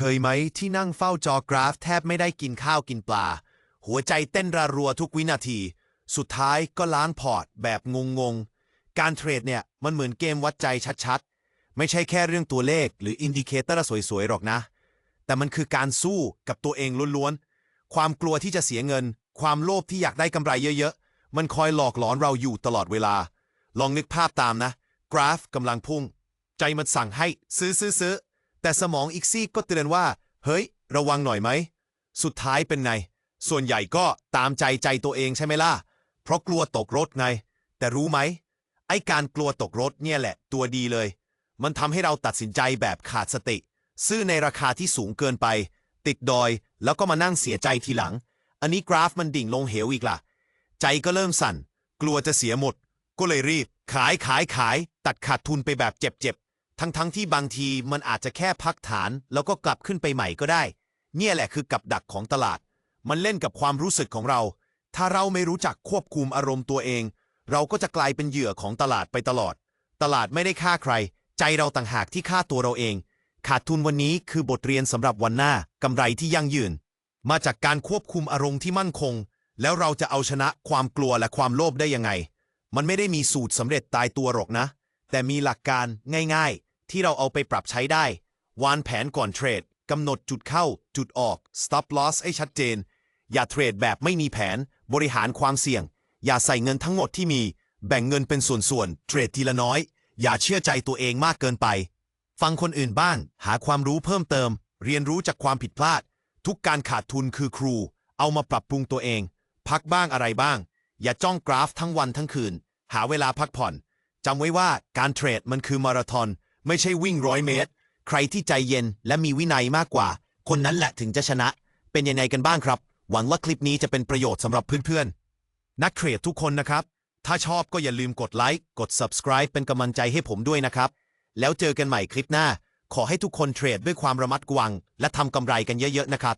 เคยไหมที่นั่งเฝ้าจอกราฟแทบไม่ได้กินข้าวกินปลา หัวใจเต้นระรัวทุกวินาที สุดท้ายก็ล้างพอร์ตแบบงงๆการเทรดเนี่ยมันเหมือนเกมวัดใจชัดๆ ไม่ใช่แค่เรื่องตัวเลขหรืออินดิเคเตอร์สวยๆหรอกนะ แต่มันคือการสู้กับตัวเองล้วนๆ ความกลัวที่จะเสียเงิน ความโลภที่อยากได้กำไรเยอะๆ มันคอยหลอกหลอนเราอยู่ตลอดเวลา ลองนึกภาพตามนะ กราฟกำลังพุ่ง ใจมันสั่งให้ซื้อซื้อซื้อ แต่สมองอีกซี่ก็เตือนว่า เฮ้ย ระวังหน่อยไหม สุดท้ายเป็นไง ส่วนใหญ่ก็ตามใจใจตัวเองใช่ไหมล่ะ เพราะกลัวตกรถไง แต่รู้ไหม ไอการกลัวตกรถเนี่ยแหละ ตัวดีเลย มันทำให้เราตัดสินใจแบบขาดสติ ซื้อในราคาที่สูงเกินไป ติดดอย แล้วก็มานั่งเสียใจทีหลัง อันนี้กราฟมันดิ่งลงเหวอีกล่ะ ใจก็เริ่มสั่น กลัวจะเสียหมด ก็เลยรีบ ขายขายขาย ตัดขาดทุนไปแบบเจ็บๆ ทั้งๆทที่บางทีมันอาจจะแค่พักฐานแล้วก็กลับขึ้นไปใหม่ก็ได้ เนี่ยแหละคือกับดักของตลาด มันเล่นกับความรู้สึกของเรา ถ้าเราไม่รู้จักควบคุมอารมณ์ตัวเอง เราก็จะกลายเป็นเหยื่อของตลาดไปตลอด ตลาดไม่ได้ฆ่าใคร ใจเราต่างหากที่ฆ่าตัวเราเอง ขาดทุนวันนี้คือบทเรียนสำหรับวันหน้ากำไรที่ยั่งยืน มาจากการควบคุมอารมณ์ที่มั่นคง แล้วเราจะเอาชนะความกลัวและความโลภได้ยังไง มันไม่ได้มีสูตรสำเร็จตายตัวหรอกนะ แต่มีหลักการง่าย ๆ ที่เราเอาไปปรับใช้ได้ วางแผนก่อนเทรดกำหนดจุดเข้า จุดออก stop loss ให้ชัดเจน อย่าเทรดแบบไม่มีแผน บริหารความเสี่ยง อย่าใส่เงินทั้งหมดที่มี แบ่งเงินเป็นส่วนๆ เทรดทีละน้อย อย่าเชื่อใจตัวเองมากเกินไป ฟังคนอื่นบ้าง หาความรู้เพิ่มเติม เรียนรู้จากความผิดพลาด ทุกการขาดทุนคือครู เอามาปรับปรุงตัวเอง พักบ้างอะไรบ้าง อย่าจ้องกราฟทั้งวันทั้งคืน หาเวลาพักผ่อนจำไว้ว่าการเทรดมันคือมาราธอน ไม่ใช่วิ่งร้อยเมตร ใครที่ใจเย็นและมีวินัยมากกว่า คนนั้นแหละถึงจะชนะ เป็นยังไงกันบ้างครับ หวังว่าคลิปนี้จะเป็นประโยชน์สำหรับเพื่อนๆ นักเทรดทุกคนนะครับ ถ้าชอบก็อย่าลืมกดไลค์กด subscribe เป็นกำลังใจให้ผมด้วยนะครับ แล้วเจอกันใหม่คลิปหน้า ขอให้ทุกคนเทรดด้วยความระมัดระวัง และทำกำไรกันเยอะๆนะครับ